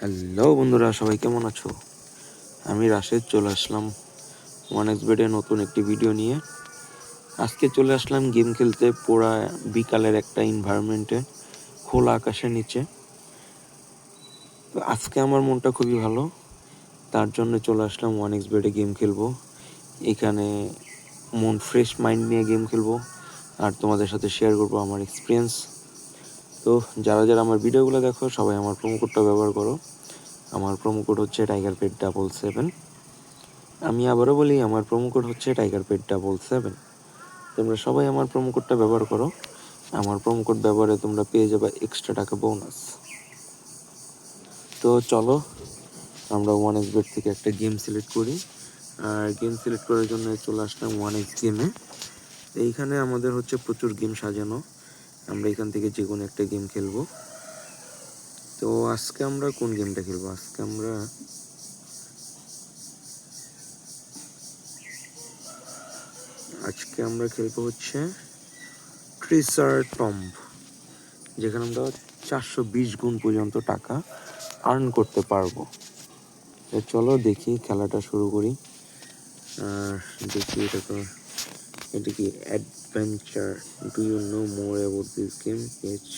Hello বন্ধুরা, সবাই কেমন আছো? আমি রাশেদ, চলে আসলাম ওয়ান এক্স বেডে নতুন একটি ভিডিও নিয়ে। আজকে চলে আসলাম গেম খেলতে পোড়া বিকালের একটা এনভায়রনমেন্টে খোলা আকাশের নিচে। তো আজকে আমার মনটা খুবই ভালো, তার জন্য চলে আসলাম ওয়ান এক্স বেডে গেম খেলব। এখানে মন ফ্রেশ মাইন্ড নিয়ে গেম খেলব, আর তোমাদের সাথে শেয়ার করব আমার এক্সপিরিয়েন্স তো যারা যারা আমার ভিডিওগুলো দেখো, সবাই আমার প্রোমো কোডটা ব্যবহার করো। আমার প্রোমো কোড হচ্ছে টাইগার পেট ডাবল সেভেন আমি আবারও বলি, আমার প্রোমো কোড হচ্ছে টাইগার পেট ডাবল সেভেন তোমরা সবাই আমার প্রোমো কোডটা ব্যবহার করো। আমার প্রোমো কোড ব্যবহারে তোমরা পেয়ে যাবে এক্সট্রা টাকা বোনাস তো চলো, আমরা ওয়ান এক্স বেড থেকে একটা গেম সিলেক্ট করি। আর গেম সিলেক্ট করার জন্য চলে আসলাম ওয়ান এক্স গেমে এইখানে আমাদের হচ্ছে প্রচুর গেম সাজানো। আমরা এখান থেকে যে কোনো একটা গেম খেলব। তো আজকে আমরা কোন গেমটা খেলব? আজকে আমরা আজকে আমরা খেলব হচ্ছে ট্রিসার টম্ব যেখানে আমরা চারশো বিশ গুণ পর্যন্ত টাকা আর্ন করতে পারব। চলো দেখি খেলাটা শুরু করি। আর দেখি এটা তো এটা কি adventure do you know more about this game H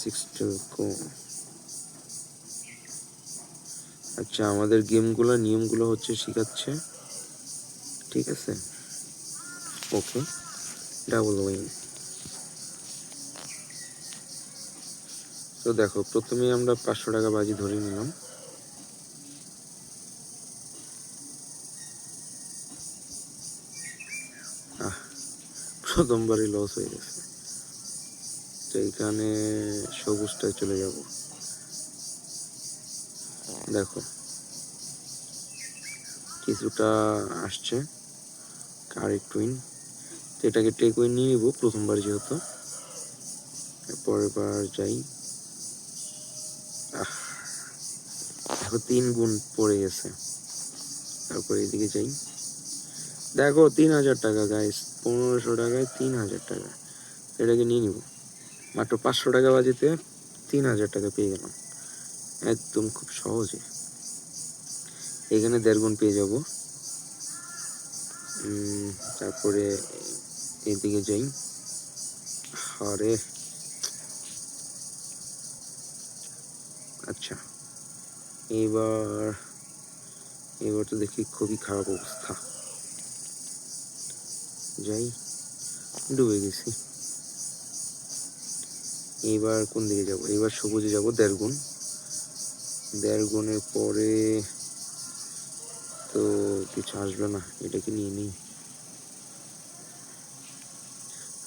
six two go আচ্ছা আমাদের গেমগুলো, নিয়মগুলো হচ্ছে শেখাচ্ছে। ঠিক আছে? ওকে ডাবল ওয়াইন তো দেখো প্রথমে আমরা পাঁচশো টাকা বাজি ধরে নিলাম। প্রথমবারই লস হয়ে গেছে। তো এইখানে সবুজটায় চলে যাব। দেখো। কিছুটা আসছে। কারেক্ট টুইন তো এটাকে টেক ওয়ে নিয়ে নিব প্রথমবার যেহেতু। পরের বার যাই। তিন গুণ পড়ে গেছে। তারপরে এদিকে যাই। দেখো, তিন হাজার টাকা গাইস পনেরোশো টাকায় তিন হাজার টাকা। এটাকে নিয়ে নিব। মাত্র পাঁচশো টাকা বাজিতে তিন হাজার টাকা পেয়ে গেলাম। একদম খুব সহজে। এখানে দেড় গুণ পেয়ে যাব। তারপরে এদিকে যাই। আরে। আচ্ছা। এবার এবার তো দেখি খুবই খারাপ অবস্থা। যাই, ডুবে গেছি। এইবার কোন দিকে যাব? এবার সবুজে যাব দেড় গুণ দেড় গুণের পরে তো কিছু আসবে না, এটাকে নিয়ে নিই।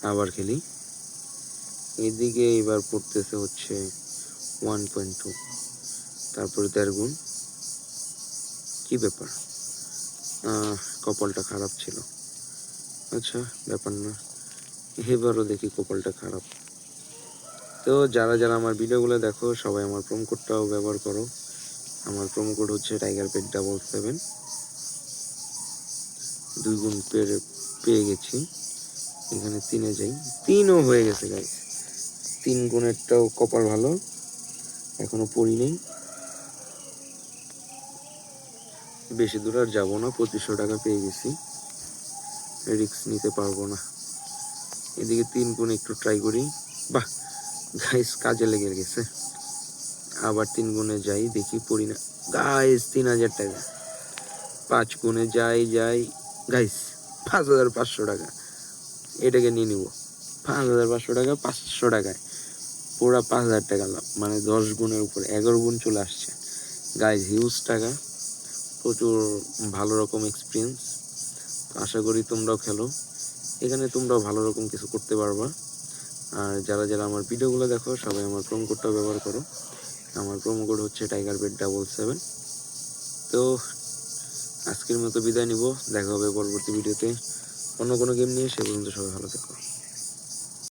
আবার খেলি। এদিকে এবার পড়তেছে হচ্ছে ওয়ান পয়েন্ট টু তারপরে দেড় গুণ কি ব্যাপার? কপালটা খারাপ ছিল। আচ্ছা ব্যাপার না। এবারও দেখি কপালটা খারাপ। তো যারা যারা আমার ভিডিওগুলো দেখো, সবাই আমার প্রোমো কোডটাও ব্যবহার করো। আমার প্রোমো কোড হচ্ছে টাইগার পেট ডাবল সেভেন দুই গুণ পেয়ে পেয়ে গেছি। এখানে তিনে যাই। তিনও হয়ে গেছে গাইস তিন গুণেরটাও কপাল ভালো। এখনও পড়ি নেই। বেশি দূর আর যাব না। পঁচিশশো টাকা পেয়ে গেছি। রিস্ক নিতে পারব না। এদিকে তিন গুণ একটু ট্রাই করি। বাহ গাইস কাজে লেগে গেছে। আবার তিন গুণে যাই, দেখি পড়ি না। গাইস তিন হাজার টাকা। পাঁচ গুণে যাই যাই। গাইস পাঁচ হাজার পাঁচশো টাকা। এটাকে নিয়ে নিব। পাঁচ হাজার পাঁচশো টাকা, পাঁচশো টাকায়। পুরা পাঁচ হাজার টাকা লাভ। মানে দশ গুণের উপরে, এগারো গুণ চলে আসছে। গাইস হিউজ টাকা। প্রচুর ভালো রকম এক্সপিরিয়েন্স আশা করি তোমরাও খেলো। এখানে তোমরাও ভালো রকম কিছু করতে পারবা। আর যারা যারা আমার ভিডিওগুলো দেখো, সবাই আমার প্রোমো কোডটা ব্যবহার করো। আমার প্রোমো কোড হচ্ছে টাইগার বেড ডাবল সেভেন তো আজকের মতো বিদায় নিব। দেখা হবে পরবর্তী ভিডিওতে। অন্য কোনো গেম নিয়ে সে পর্যন্ত সবাই ভালো থেকো।